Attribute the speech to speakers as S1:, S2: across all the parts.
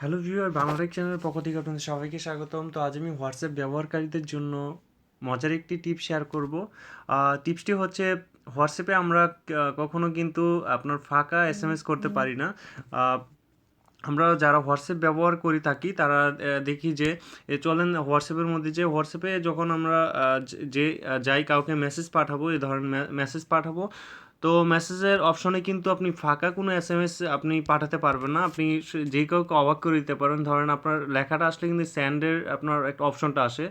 S1: Hello viewer Bangla Tech চ্যানেলের পক্ষ থেকে আপনাদের সবাইকে স্বাগতম। তো আজ আমি হোয়াটসঅ্যাপ ব্যবহারকারীদের জন্য মজার একটি টিপ শেয়ার করব। টিপসটি হচ্ছে হোয়াটসঅ্যাপে আমরা কখনো কিন্তু আপনার ফাঁকা এস এম এস করতে পারি না। আমরা যারা হোয়াটসঅ্যাপ ব্যবহার করি থাকি তারা দেখি যে এ চলেন হোয়াটসঅ্যাপের মধ্যে যে হোয়াটসঅ্যাপে যখন আমরা যে- যে যাই কাউকে মেসেজ পাঠাবো এই ধরনের মেসেজ পাঠাবো তো মেসেজের অপশনে কিন্তু আপনি ফাঁকা কোনো এস এম এস আপনি পাঠাতে পারবেন না। আপনি যে কাউকে অবাক করে দিতে পারেন। ধরেন আপনার লেখাটা আসলে কিন্তু স্যান্ডের আপনার একটা অপশনটা আসে।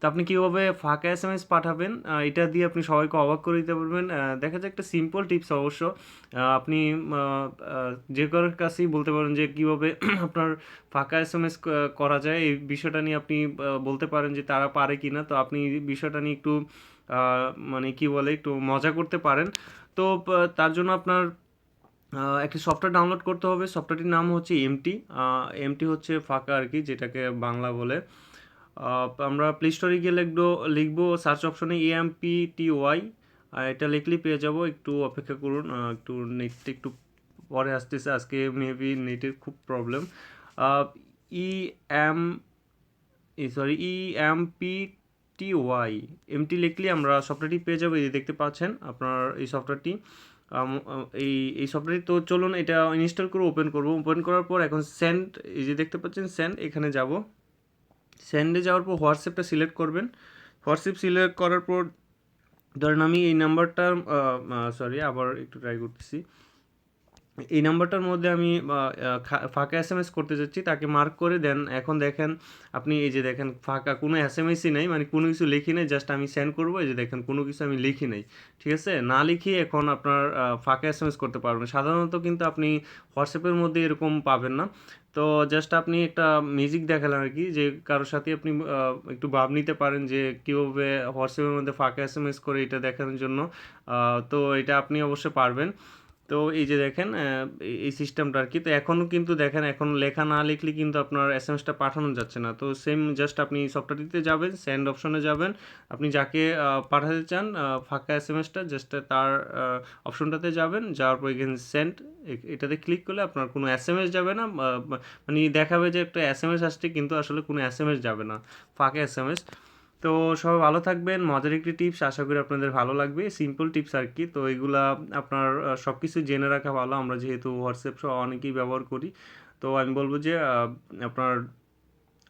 S1: তো আপনি কীভাবে ফাঁকা এস এম এস পাঠাবেন এটা দিয়ে আপনি সবাইকে অবাক করে দিতে পারবেন। দেখা যায় একটা সিম্পল টিপস অবশ্য। আপনি যে কারোর কাছেই বলতে পারেন যে কীভাবে আপনার ফাঁকা এস এম এস করা যায়। এই বিষয়টা নিয়ে আপনি বলতে পারেন যে তারা পারে কি না তো আপনি বিষয়টা নিয়ে একটু মানে কি বলে, একটু মজা করতে পারেন। তো তার জন্য আপনার একটি সফটওয়্যার ডাউনলোড করতে হবে। সফটওয়্যারটির নাম হচ্ছে এমটি এমটি হচ্ছে ফাঁকা আর কি, যেটাকে বাংলা বলে। আমরা প্লে স্টোরে গিয়ে লিখব লিখব সার্চ অপশনে এএমপি টি ওয়াই এটা লিখলেই পেয়ে যাব। একটু অপেক্ষা করুন। একটু নেটটা একটু পরে আসতেছে। আজকে মেবি নেটের খুব problem E M sorry E M P T Y empty লিখলে আমরা সফটওয়্যারটি পেয়ে যাব। এই দেখতে পাচ্ছেন, আপনার এই সফটওয়্যারটি এই এই সফটওয়্যারটি তো চলুন, এটা ইনস্টল করে ওপেন করব। ওপেন করার পর এখন সেন্ড এই যে দেখতে পাচ্ছেন সেন্ড এখানে যাব। সেন্ডে যাওয়ার পর হোয়াটসঅ্যাপটা সিলেক্ট করবেন। হোয়াটসঅ্যাপ সিলেক্ট করার পর, ধরেন আমি এই নাম্বারটা সরি আবার একটু ট্রাই করতেছি। এই নাম্বারটার মধ্যে আমি ফাঁকা এস এম এস করতে যাচ্ছি, তাকে মার্ক করে দেন। এখন দেখেন, আপনি এই যে দেখেন, ফাঁকা কোনো এস এম এসই নেই মানে কোনো কিছু লিখি নেই জাস্ট আমি সেন্ড করব, এই যে দেখেন, কোনো কিছু আমি লিখি নেই। ঠিক আছে? না লিখে এখন আপনার ফাঁকা এস এম এস করতে পারবেন। সাধারণত কিন্তু আপনি হোয়াটসঅ্যাপের মধ্যে এরকম পাবেন না। তো জাস্ট আপনি একটা মিউজিক দেখালেন আর কি, যে কারোর সাথে আপনি একটু ভাব নিতে পারেন, যে কীভাবে হোয়াটসঅ্যাপের মধ্যে ফাঁকা এস এম এস করে এটা দেখানোর জন্য। তো এটা আপনি অবশ্যই পারবেন। তো এই যে দেখেন এই- সিস্টেমটা আর কি, তো এখনও কিন্তু দেখেন এখন লেখা না লিখলে কিন্তু আপনার এস এম এসটা পাঠানো যাচ্ছে না। তো সেম জাস্ট আপনি সফটওয়্যারটিতে যাবেন সেন্ড অপশনে যাবেন। আপনি যাকে পাঠাতে চান ফাঁকা এস এম এসটা জাস্ট তার অপশনটাতে যাবেন, যাওয়ার পর এখানে সেন্ড এটাতে ক্লিক করলে আপনার কোনো এস এম এস যাবে না মানে দেখাবে যে একটা এস এম এস আসছে, কিন্তু আসলে কোনো এস এম এস যাবে না, ফাঁকা এস এম এস তো সবাই ভালো থাকবেন। মজার একটি টিপস আশা করি আপনাদের ভালো লাগবে। সিম্পল টিপস আর কি। তো এগুলা আপনার সব কিছু জেনে রাখা ভালো। আমরা যেহেতু হোয়াটসঅ্যাপ সহ অনেকেই ব্যবহার করি। তো আমি বলব যে আপনার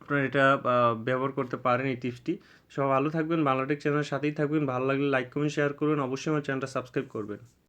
S1: আপনার এটা ব্যবহার করতে পারেন এই টিপসটি সব ভালো থাকবেন। বাংলাটেক চ্যানেলের সাথেই থাকবেন। ভালো লাগলে লাইক কমেন্ট শেয়ার করবেন অবশ্যই আমার চ্যানেলটা সাবস্ক্রাইব করবেন।